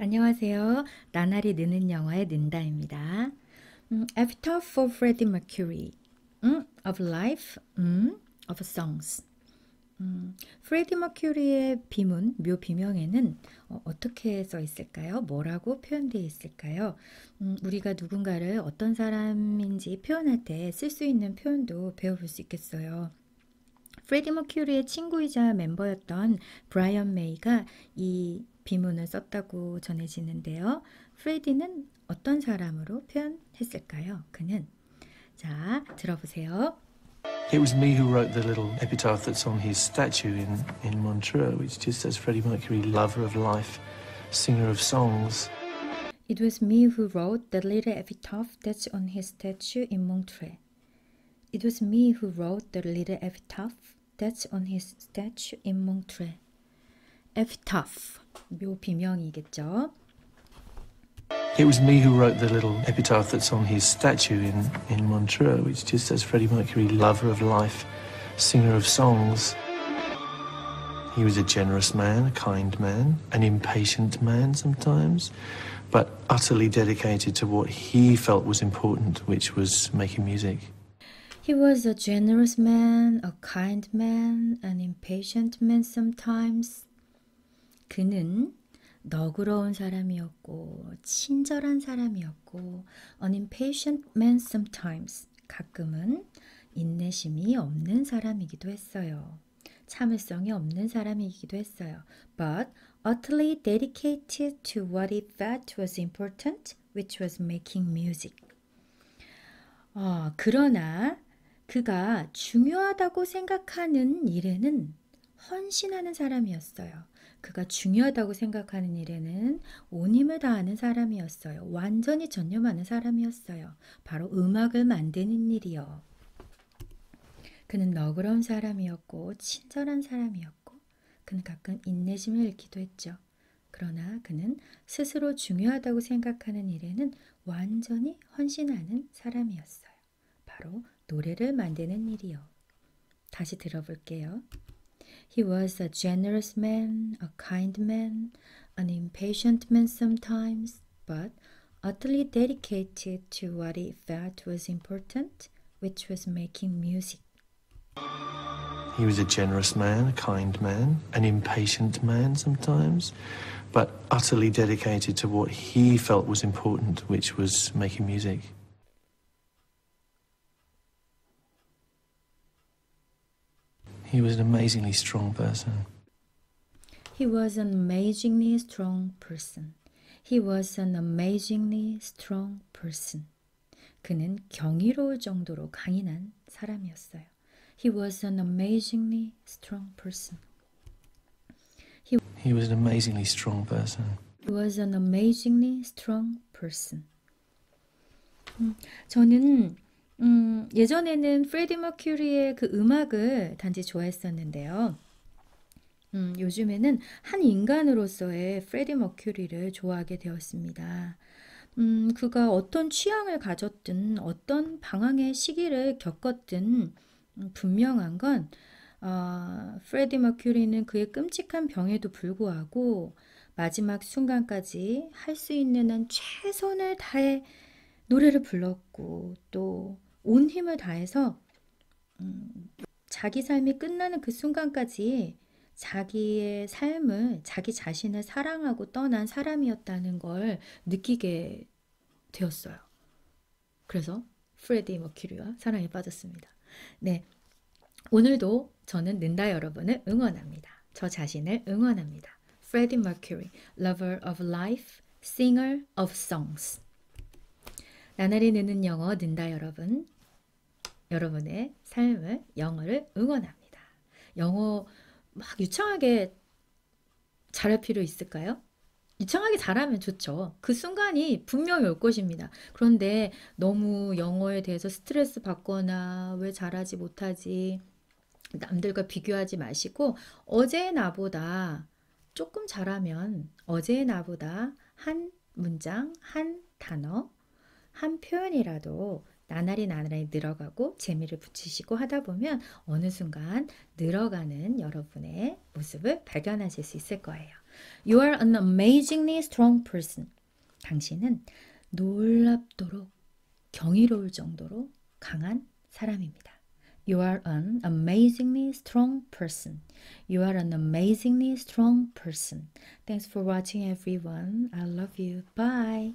안녕하세요. 나날이 느는 영어의 는다입니다. 음, Epitaph for Freddie Mercury 음, of Life 음, of Songs 음, 프레디 머큐리의 비문, 묘 비명에는 어, 떻게 써 있을까요? 뭐라고 표현되어 있을까요? 음, 우리가 누군가를 어떤 사람인지 표현할 때 쓸 수 있는 표현도 배워볼 수 있겠어요. 프레디 머큐리의 친구이자 멤버였던 브라이언 메이가 이 비문을 썼다고 전해지는데요. 프레디는 어떤 사람으로 표현했을까요? 그는 자 들어보세요. It was me who wrote the little epitaph that's on his statue in, in Montreux, which just says Freddie Mercury, lover of life, singer of songs. It was me who wrote the little epitaph that's on his statue in Montreux. It was me who wrote the little epitaph that's on his statue in Montreux. epitaph, 묘 비명이겠죠. It was me who wrote the little epitaph that's on his statue in, in Montreux, which just says Freddie Mercury, lover of life, singer of songs. He was a generous man, a kind man, an impatient man sometimes, but utterly dedicated to what he felt was important, which was making music. He was a generous man, a kind man, an impatient man sometimes. 그는 너그러운 사람이었고 친절한 사람이었고 an impatient man sometimes 가끔은 인내심이 없는 사람이기도 했어요. 참을성이 없는 사람이기도 했어요. But utterly dedicated to what he felt was important, which was making music. 어, 그러나 그가 중요하다고 생각하는 일에는 헌신하는 사람이었어요. 그가 중요하다고 생각하는 일에는 온 힘을 다하는 사람이었어요. 완전히 전념하는 사람이었어요. 바로 음악을 만드는 일이요. 그는 너그러운 사람이었고 친절한 사람이었고 그는 가끔 인내심을 잃기도 했죠. 그러나 그는 스스로 중요하다고 생각하는 일에는 완전히 헌신하는 사람이었어요. 바로 노래를 만드는 일이요. 다시 들어볼게요. He was a generous man, a kind man, an impatient man sometimes, but utterly dedicated to what he felt was important, which was making music. He was a generous man, a kind man, an impatient man sometimes, but utterly dedicated to what he felt was important, which was making music. He was an amazingly strong person. He was an amazingly strong person. He was an amazingly strong person. 그는 경이로울 정도로 강인한 사람이었어요. He was an amazingly strong person. He, he was an amazingly strong person. He was an amazingly strong person. 음, 저는 음, 예전에는 프레디 머큐리의 그 음악을 단지 좋아했었는데요. 음, 요즘에는 한 인간으로서의 프레디 머큐리를 좋아하게 되었습니다. 음, 그가 어떤 취향을 가졌든 어떤 방황의 시기를 겪었든 음, 분명한 건 어, 프레디 머큐리는 그의 끔찍한 병에도 불구하고 마지막 순간까지 할 수 있는 한 최선을 다해 노래를 불렀고 또 온 힘을 다해서 음, 자기 삶이 끝나는 그 순간까지 자기의 삶을 자기 자신을 사랑하고 떠난 사람이었다는 걸 느끼게 되었어요. 그래서 프레디 머큐리와 사랑에 빠졌습니다. 네. 오늘도 저는 는다 여러분을 응원합니다. 저 자신을 응원합니다. 프레디 머큐리, lover of life, singer of songs. 나날이 느는 영어 는다 여러분. 여러분의 삶을 영어를 응원합니다. 영어 막 유창하게 잘할 필요 있을까요? 유창하게 잘하면 좋죠. 그 순간이 분명히 올 것입니다. 그런데 너무 영어에 대해서 스트레스 받거나 왜 잘하지 못하지 남들과 비교하지 마시고 어제의 나보다 조금 잘하면 어제의 나보다 한 문장, 한 단어, 한 표현이라도 나날이 나날이 늘어가고 재미를 붙이시고 하다 보면 어느 순간 늘어가는 여러분의 모습을 발견하실 수 있을 거예요. You are an amazingly strong person. 당신은 놀랍도록 경이로울 정도로 강한 사람입니다. You are an amazingly strong person. You are an amazingly strong person. Thanks for watching everyone. I love you. Bye.